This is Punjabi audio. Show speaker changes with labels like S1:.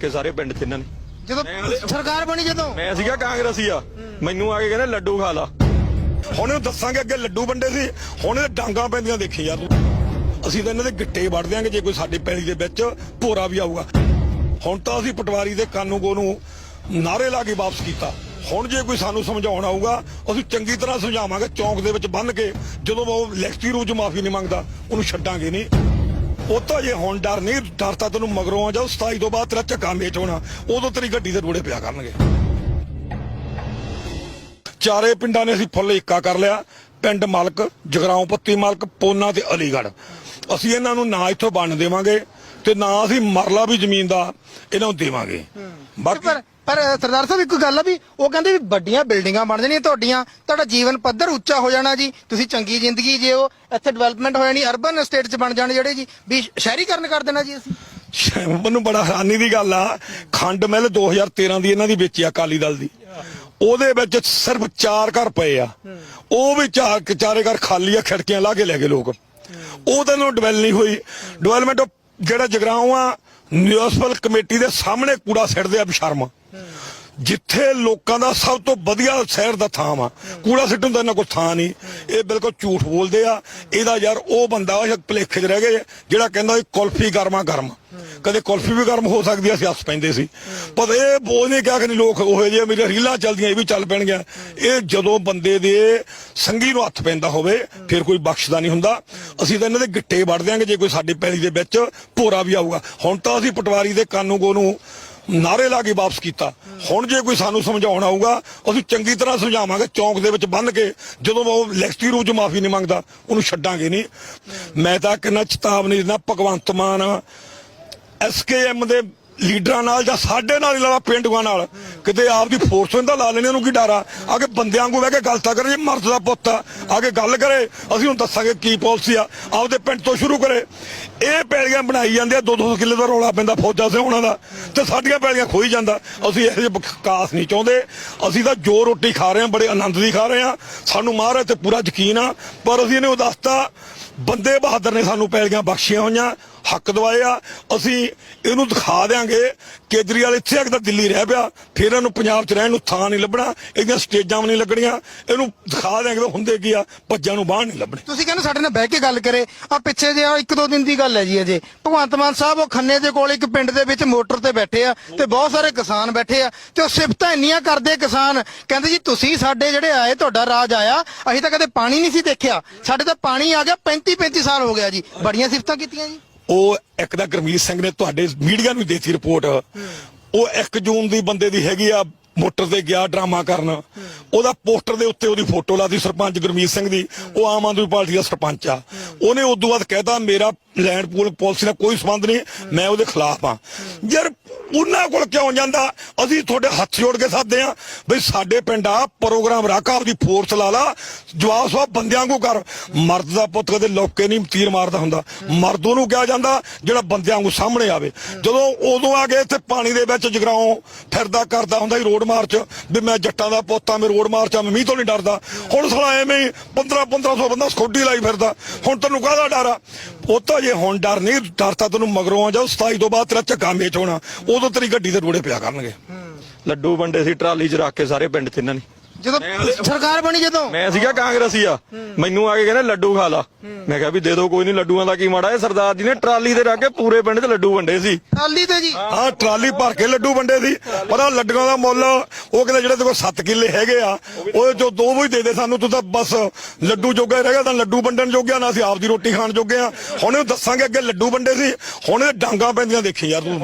S1: ਕਿ ਸਾਰੇ ਪਿੰਡ ਚ ਇਹਨਾਂ ਨੇ।
S2: ਜਦੋਂ ਸਰਕਾਰ ਬਣੀ ਜਦੋਂ?
S1: ਮੈਂ ਸੀਗਾ ਕਾਂਗਰਸੀ ਆ। ਮੈਨੂੰ ਆ ਕੇ ਕਹਿੰਦੇ ਲੱਡੂ ਖਾ ਲਾ।
S3: ਹੁਣ ਇਹਨੂੰ ਦੱਸਾਂਗੇ ਅੱਗੇ ਲੱਡੂ ਵੰਡੇ ਸੀ। ਹੁਣ ਇਹ ਡਾਂਗਾ ਪੈਂਦੀਆਂ ਦੇਖੀ ਯਾਰ। ਤੂੰ ਅਸੀਂ ਤਾਂ ਇਹਨਾਂ ਦੇ ਗਿੱਟੇ ਵੜ ਦਿਆਂਗੇ ਜੇ ਕੋਈ ਸਾਡੇ ਪੈਲੀ ਦੇ ਵਿੱਚ ਭੋਰਾ ਵੀ ਆਊਗਾ। ਹੁਣ ਤਾਂ ਅਸੀਂ ਪਟਵਾਰੀ ਦੇ ਕਾਨੂੰਗੋ ਨੂੰ ਨਾਰੇ ਲਾ ਕੇ ਵਾਪਸ ਕੀਤਾ। ਹੁਣ ਜੇ ਕੋਈ ਸਾਨੂੰ ਸਮਝਾਉਣ ਆਊਗਾ ਅਸੀਂ ਚੰਗੀ ਤਰ੍ਹਾਂ ਸਮਝਾਵਾਂਗੇ ਚੌਂਕ ਦੇ ਵਿੱਚ ਬੰਨ ਕੇ ਜਦੋਂ ਉਹ ਰੂਪ ਚ ਮਾਫੀ ਨਹੀਂ ਮੰਗਦਾ ਉਹਨੂੰ ਛੱਡਾਂਗੇ ਨਹੀਂ। ਉਹ ਤਾਂ ਜੇ ਹੁਣ ਡਰ ਨਹੀਂ ਡਰ ਤਾਂ ਤੈਨੂੰ ਮਗਰੋਂ ਆ ਜਾ 27 ਤੋਂ ਬਾਅਦ ਤੇਰਾ ਝੱਗਾ ਮੇਚ ਹੋਣਾ ਉਦੋਂ ਤੇਰੀ ਗੱਡੀ ਦੇ ਰੋੜੇ ਪਿਆ ਕਰਨਗੇ। ਚਾਰੇ ਪਿੰਡਾਂ ਨੇ ਅਸੀਂ ਫੁੱਲ ਇੱਕਾ ਕਰ ਲਿਆ ਪਿੰਡ ਮਲਕ ਜਗਰਾਉਂ ਪੱਤੀ ਮਲਕ ਪੋਨਾ ਤੇ ਅਲੀਗੜ੍ਹ। ਅਸੀਂ ਇਹਨਾਂ ਨੂੰ ਨਾ ਇੱਥੋਂ ਬਣ ਦੇਵਾਂਗੇ ਤੇ ਨਾ ਅਸੀਂ ਮਰਲਾ ਵੀ ਜ਼ਮੀਨ ਦਾ ਇਹਨਾਂ ਨੂੰ ਦੇਵਾਂਗੇ। ਬਾਕੀ
S2: ਪਰ ਸਰਦਾਰ ਸਾਹਿਬ, ਇੱਕ ਗੱਲ ਆ ਵੀ ਉਹ ਕਹਿੰਦੇ ਵੀ ਵੱਡੀਆਂ ਬਿਲਡਿੰਗਾਂ ਬਣ ਜਾਣੀਆਂ ਤੁਹਾਡੀਆਂ, ਤੁਹਾਡਾ ਜੀਵਨ ਪੱਧਰ ਉੱਚਾ ਹੋ ਜਾਣਾ ਜੀ, ਤੁਸੀਂ ਚੰਗੀ ਜ਼ਿੰਦਗੀ ਜਿਓ, ਇੱਥੇ ਡਿਵੈਲਪਮੈਂਟ ਹੋ ਜਾਣੀ ਅਰਬਨ ਸਟੇਟ 'ਚ ਬਣ ਜਾਣ ਜਿਹੜੇ ਜੀ, ਵੀ ਸ਼ਹਿਰੀਕਰਨ ਕਰ ਦੇਣਾ ਜੀ ਅਸੀਂ।
S3: ਮੈਨੂੰ ਬੜਾ ਹੈਰਾਨੀ ਦੀ ਗੱਲ ਆ, ਖੰਡ ਮਿਲ 2013 ਦੀ ਇਹਨਾਂ ਦੀ ਵੇਚੀ ਅਕਾਲੀ ਦਲ ਦੀ। ਉਹਦੇ ਵਿੱਚ ਸਿਰਫ ਚਾਰ ਘਰ ਪਏ ਆ। ਉਹ ਵੀ ਚਾਰ ਚਾਰੇ ਘਰ ਖਾਲੀ ਆ, ਖਿੜਕੀਆਂ ਲਾ ਕੇ ਲੈ ਗਏ ਲੋਕ। ਉਹਦੇ ਨੂੰ ਡਿਵੈਲ ਨਹੀਂ ਹੋਈ। ਡਿਵੈਲਪਮੈਂਟ ਜਿਹੜਾ ਜਗਰਾਉਂ ਆ ਮਿਊਨਿਸਪਲ ਕਮੇਟੀ ਦੇ ਸਾਹਮਣੇ ਕੂੜਾ ਸਿੱਟਦੇ ਆ ਬਸ਼ਰਮ। ਜਿੱਥੇ ਲੋਕਾਂ ਦਾ ਸਭ ਤੋਂ ਵਧੀਆ ਸ਼ਹਿਰ ਦਾ ਥਾਂ ਆ ਕੂੜਾ ਸਿੱਟਣ ਦਾ ਇਹਨਾਂ ਕੋਲ ਥਾਂ ਨਹੀਂ। ਇਹ ਬਿਲਕੁਲ ਝੂਠ ਬੋਲਦੇ ਆ। ਇਹਦਾ ਯਾਰ ਉਹ ਬੰਦਾ ਉਹ ਭਲੇਖੇ 'ਚ ਰਹਿ ਗਏ ਜਿਹੜਾ ਕਹਿੰਦਾ ਵੀ ਕੁਲਫੀ ਗਰਮਾ ਗਰਮ। ਕਦੇ ਕੁਲਫੀ ਵੀ ਗਰਮ ਹੋ ਸਕਦੀ ਆ, ਅਸੀਂ ਪੈਂਦੇ ਸੀ। ਪਰ ਇਹ ਬੋਲ ਨਹੀਂ ਕਿਹਾ ਕਿ ਨਹੀਂ ਲੋਕ ਉਹ ਜਿਹੇ ਮੇਰੇ ਰੀਲਾਂ ਚੱਲਦੀਆਂ, ਇਹ ਵੀ ਚੱਲ ਪੈਣਗੀਆਂ। ਇਹ ਜਦੋਂ ਬੰਦੇ ਦੇ ਸੰਗੀ ਨੂੰ ਹੱਥ ਪੈਂਦਾ ਹੋਵੇ, ਫਿਰ ਕੋਈ ਬਖਸ਼ਦਾ ਨਹੀਂ ਹੁੰਦਾ। ਅਸੀਂ ਤਾਂ ਇਹਨਾਂ ਦੇ ਗਿੱਟੇ ਵੜ ਦਿਆਂਗੇ, ਜੇ ਕੋਈ ਸਾਡੀ ਪੈਲੀ ਦੇ ਵਿੱਚ ਭੋਰਾ ਵੀ ਆਊਗਾ। ਹੁਣ ਤਾਂ ਅਸੀਂ ਪਟਵਾਰੀ ਦੇ ਕਾਨੂੰਗੋ ਨੂੰ ਨਾਰੇ ਲਾ ਕੇ ਵਾਪਸ ਕੀਤਾ। ਹੁਣ ਜੇ ਕੋਈ ਸਾਨੂੰ ਸਮਝਾਉਣ ਆਊਗਾ, ਅਸੀਂ ਚੰਗੀ ਤਰ੍ਹਾਂ ਸਮਝਾਵਾਂਗੇ, ਚੌਂਕ ਦੇ ਵਿੱਚ ਬੰਨ ਕੇ, ਜਦੋਂ ਉਹ ਲਿਖਤੀ ਰੂਪ ਚ ਮਾਫੀ ਨਹੀਂ ਮੰਗਦਾ, ਉਹਨੂੰ ਛੱਡਾਂਗੇ ਨਹੀਂ। ਮੈਂ ਤਾਂ ਕਿੰਨਾ ਚੇਤਾਵਨੀ ਦਿੰਦਾ, ਭਗਵੰਤ ਮਾਨ ਐਸਕੇਐਮ ਦੇ ਲੀਡਰਾਂ ਨਾਲ ਜਾਂ ਸਾਡੇ ਨਾਲ ਹੀ ਲਾਲਾ ਪਿੰਡੂਆਂ ਨਾਲ। ਕਿਤੇ ਆਪ ਦੀ ਫੋਰਸ ਹੁੰਦਾ, ਲਾ ਲੈਣੇ ਉਹਨੂੰ ਕੀ ਡਰ ਆ? ਕੇ ਬੰਦਿਆਂ ਨੂੰ ਬਹਿ ਕੇ ਗੱਲ ਤਾਂ ਕਰੇ, ਜੇ ਮਰਦ ਦਾ ਪੁੱਤ ਆ ਆ ਕੇ ਗੱਲ ਕਰੇ। ਅਸੀਂ ਹੁਣ ਦੱਸਾਂਗੇ ਕੀ ਪਾਲਿਸੀ ਆ। ਆਪਦੇ ਪਿੰਡ ਤੋਂ ਸ਼ੁਰੂ ਕਰੇ। ਇਹ ਪੈਲੀਆਂ ਬਣਾਈ ਜਾਂਦੇ ਆ 2-2 ਕਿੱਲੇ ਦਾ ਰੌਲਾ ਪੈਂਦਾ ਫੌਜਾਂ ਸੇ ਉਹਨਾਂ ਦਾ। ਤੇ ਸਾਡੀਆਂ ਪੈਲੀਆਂ ਖੋਈ ਜਾਂਦਾ। ਅਸੀਂ ਇਹੋ ਜਿਹੇ ਵਿਕਾਸ ਨਹੀਂ ਚਾਹੁੰਦੇ। ਅਸੀਂ ਤਾਂ ਜੋ ਰੋਟੀ ਖਾ ਰਹੇ ਹਾਂ, ਬੜੇ ਆਨੰਦ ਦੀ ਖਾ ਰਹੇ ਹਾਂ। ਸਾਨੂੰ ਮਹਾਰਾਜ ਤੇ ਪੂਰਾ ਯਕੀਨ ਆ। ਪਰ ਅਸੀਂ ਇਹਨੇ ਉਹ ਦੱਸਤਾ, ਬੰਦੇ ਬਹਾਦਰ ਨੇ ਸਾਨੂੰ ਪੈਲੀਆਂ ਬਖਸ਼ੀਆਂ ਹੋਈਆਂ। ਹੱਕ ਦਵਾਏ ਆ, ਅਸੀਂ ਇਹਨੂੰ ਦਿਖਾ ਦੇਾਂਗੇ ਕੇਜਰੀਵਾਲ ਇੱਥੇ ਆ ਕੇ ਤਾਂ ਦਿੱਲੀ ਰਹਿ ਪਿਆ, ਫਿਰ ਇਹਨੂੰ ਪੰਜਾਬ 'ਚ ਰਹਿਣ ਨੂੰ ਥਾਂ ਨਹੀਂ ਲੱਭਣਾ, ਇਹਦੀਆਂ ਸਟੇਜਾਂ ਵੀ ਨਹੀਂ ਲੱਗਣੀਆਂ, ਇਹਨੂੰ ਦਿਖਾ ਦੇਾਂਗੇ ਹੁੰਦੇ ਕੀ ਆ, ਭੱਜਾਂ ਨੂੰ ਬਾਹਰ ਨਹੀਂ ਲੱਭਣੇ।
S2: ਤੁਸੀਂ ਕਹਿੰਦੇ ਸਾਡੇ ਨਾਲ ਬਹਿ ਕੇ ਗੱਲ ਕਰੇ, ਆ ਪਿੱਛੇ ਜੇ ਇੱਕ ਦੋ ਦਿਨ ਦੀ ਗੱਲ ਹੈ ਜੀ ਅਜੇ। ਭਗਵੰਤ ਮਾਨ ਸਾਹਿਬ, ਉਹ ਖੰਨੇ ਦੇ ਕੋਲ ਇੱਕ ਪਿੰਡ ਦੇ ਵਿੱਚ ਮੋਟਰ ਤੇ ਬੈਠੇ ਆ ਤੇ ਬਹੁਤ ਸਾਰੇ ਕਿਸਾਨ ਬੈਠੇ ਆ ਤੇ ਉਹ ਸਿਫਤਾਂ ਇੰਨੀਆਂ ਕਰਦੇ ਕਿਸਾਨ, ਕਹਿੰਦੇ ਜੀ ਤੁਸੀਂ ਸਾਡੇ ਜਿਹੜੇ ਆਏ, ਤੁਹਾਡਾ ਰਾਜ ਆਇਆ, ਅਸੀਂ ਤਾਂ ਕਦੇ ਪਾਣੀ ਨਹੀਂ ਸੀ ਦੇਖਿਆ। ਸਾਡੇ ਤਾਂ ਪਾਣੀ ਆ ਗਿਆ 35 35 ਸਾਲ ਹੋ ਗਿਆ ਜੀ। ਬੜੀਆਂ ਸਿਫਤਾਂ ਕੀਤੀਆਂ ਜੀ।
S3: ਉਹ ਇੱਕ ਦਾ ਗੁਰਮੀਤ ਸਿੰਘ ਨੇ ਤੁਹਾਡੇ ਮੀਡੀਆ ਨੂੰ ਦੇਤੀ ਰਿਪੋਰਟ। ਉਹ 1 ਜੂਨ ਦੀ ਬੰਦੇ ਦੀ ਹੈਗੀ ਆ, ਮੋਟਰ ਤੇ ਗਿਆ ਡਰਾਮਾ ਕਰਨ। ਉਹਦਾ ਪੋਸਟਰ ਦੇ ਉੱਤੇ ਉਹਦੀ ਫੋਟੋ ਲਾਤੀ ਸਰਪੰਚ ਗੁਰਮੀਤ ਸਿੰਘ ਦੀ। ਉਹ ਆਮ ਆਦਮੀ ਪਾਰਟੀ ਦਾ ਸਰਪੰਚ ਆ। ਉਹਨੇ ਉਦੋਂ ਬਾਅਦ ਕਹਿਤਾ, ਮੇਰਾ ਲੈਂਡ ਪੂਲ ਪਾਲਿਸੀ ਨਾਲ ਕੋਈ ਸੰਬੰਧ ਨਹੀਂ, ਮੈਂ ਉਹਦੇ ਖਿਲਾਫ ਆ ਯਾਰ, ਉਹਨਾਂ ਕੋਲ ਕਿਉਂ ਜਾਂਦਾ? ਅਸੀਂ ਤੁਹਾਡੇ ਹੱਥ ਜੋੜ ਕੇ ਸਾਧਦੇ ਆ ਬਈ ਸਾਡੇ ਪਿੰਡ ਆ, ਪ੍ਰੋਗਰਾਮ ਰੱਖ, ਆਪਦੀ ਫੋਰਸ ਲਾ ਲਾ, ਜਵਾਬ ਸਵਾ ਬੰਦਿਆਂ ਨੂੰ ਕਰ। ਮਰਦ ਦਾ ਪੁੱਤ ਕਦੇ ਲੋਕੇ ਨਹੀਂ ਤੀਰ ਮਾਰਦਾ ਹੁੰਦਾ। ਮਰਦ ਉਹਨੂੰ ਕਿਹਾ ਜਾਂਦਾ, ਜਿਹੜਾ ਬੰਦਿਆਂ ਨੂੰ ਸਾਹਮਣੇ ਆਵੇ। ਜਦੋਂ ਉਦੋਂ ਆ ਗਏ ਇੱਥੇ ਪਾਣੀ ਦੇ ਵਿੱਚ ਜਗਰਾਉਂ ਫਿਰਦਾ ਕਰਦਾ ਹੁੰਦਾ ਸੀ ਰੋਡ ਮਾਰਚ ਵੀ ਮੈਂ ਜੱਟਾਂ ਦਾ ਪੁੱਤ ਆ, ਮੈਂ ਰੋਡ ਮਾਰਚ ਆ, ਮੈਂ ਮੀਂਹ ਤੋਂ ਨਹੀਂ ਡਰਦਾ। ਹੁਣ ਸਾਲਾ ਐਵੇਂ ਹੀ 15 1500 ਬੰਦਾ ਸਕੋਡੀ ਲਾਈ ਫਿਰਦਾ। ਹੁਣ ਤੈਨੂੰ ਕਾਹਦਾ ਡਰ ਆ? ਉਹ ਤਾਂ ਜੇ ਹੁਣ ਡਰ ਨਹੀਂ ਡਰ ਤਾਂ ਤੈਨੂੰ ਮਗਰੋਂ ਆ ਜਾ 27 ਤੋਂ ਬਾਅਦ ਤੇਰਾ ਝੱਗਾ ਮੇਚ ਹੋਣਾ। ਉਦੋਂ ਤੇਰੀ ਗੱਡੀ ਦੇ ਰੋੜੇ ਪਿਆ ਕਰਨਗੇ।
S1: ਲੱਡੂ ਵੰਡੇ ਸੀ ਟਰਾਲੀ 'ਚ ਰੱਖ ਕੇ ਸਾਰੇ ਪਿੰਡ 'ਚ ਇਹਨਾਂ ਨੇ।
S2: ਜਦੋਂ ਸਰਕਾਰ ਬਣੀ ਜਦੋਂ?
S1: ਮੈਂ ਸੀਗਾ ਕਾਂਗਰਸੀ ਆ। ਮੈਨੂੰ ਆ ਕੇ ਕਹਿੰਦੇ ਲੱਡੂ ਖਾ ਲਾ। ਮੈਂ ਕਿਹਾ ਵੀ ਦੇ ਦਿਓ ਕੋਈ ਨਹੀਂ ਲੱਡੂਆਂ ਦਾ ਕੀ ਮਾੜਾ ਇਹ ਸਰਦਾਰ ਜੀ ਨੇ ਟਰਾਲੀ ਤੇ ਰੱਖ ਕੇ ਪੂਰੇ ਪਿੰਡ 'ਚ ਲੱਡੂ ਵੰਡੇ ਸੀ।
S2: ਟਾਲੀ ਤੇ ਜੀ?
S3: ਆਹ ਟਰਾਲੀ ਭਰ ਕੇ ਲੱਡੂ ਵੰਡੇ ਸੀ। ਪਰ ਆਹ ਲੱਡੂਆਂ ਦਾ ਮੁੱਲ ਉਹ ਕਹਿੰਦੇ ਜਿਹੜੇ ਤੇ ਕੋਲ 7 ਕਿੱਲੇ ਹੈਗੇ ਆ ਉਹ ਜੋ ਦੋ ਵੀ ਦੇ ਦੇ ਸਾਨੂੰ ਤੂੰ ਤਾਂ ਬਸ ਲੱਡੂ ਜੋਗਾ ਹੀ ਰਹਿ ਗਿਆ ਤਾਂ ਲੱਡੂ ਵੰਡਣ ਜੋਗਿਆ ਨਾ ਅਸੀਂ ਆਪ ਦੀ ਰੋਟੀ ਖਾਣ ਜੋਗੇ ਆ। ਹੁਣ ਇਹ ਦੱਸਾਂਗੇ ਅੱਗੇ ਲੱਡੂ ਵੰਡੇ ਸੀ। ਹੁਣ ਇਹ ਡਾਂਗਾ ਪੈਂਦੀਆਂ ਦੇਖੀ ਯਾਰ ਤੂੰ।